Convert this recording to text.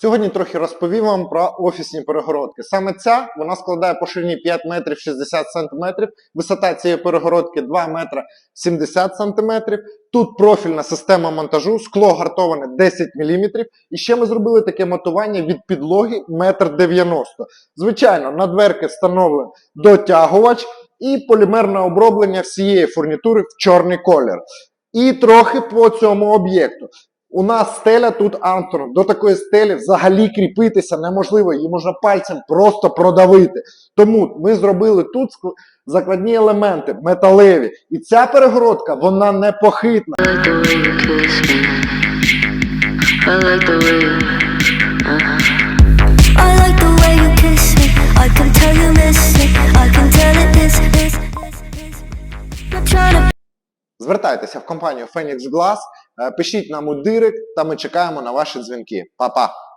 Сьогодні трохи розповім вам про офісні перегородки. Саме ця вона складає по ширині 5 метрів 60 сантиметрів, висота цієї перегородки 2 метри 70 сантиметрів. Тут профільна система монтажу, скло гартоване 10 мм. І ще ми зробили таке матування від підлоги 1,90 м. Звичайно, на дверки встановлений дотягувач і полімерне оброблення всієї фурнітури в чорний колір. І трохи по цьому об'єкту. У нас стеля тут Армстронг. До такої стелі взагалі кріпитися неможливо, її можна пальцем просто продавити. Тому ми зробили тут закладні елементи металеві. І ця перегородка вона непохитна. I like the way you Звертайтеся в компанію Phoenix Glass, е, пишіть нам у директ, та ми чекаємо на ваші дзвінки. Па-па!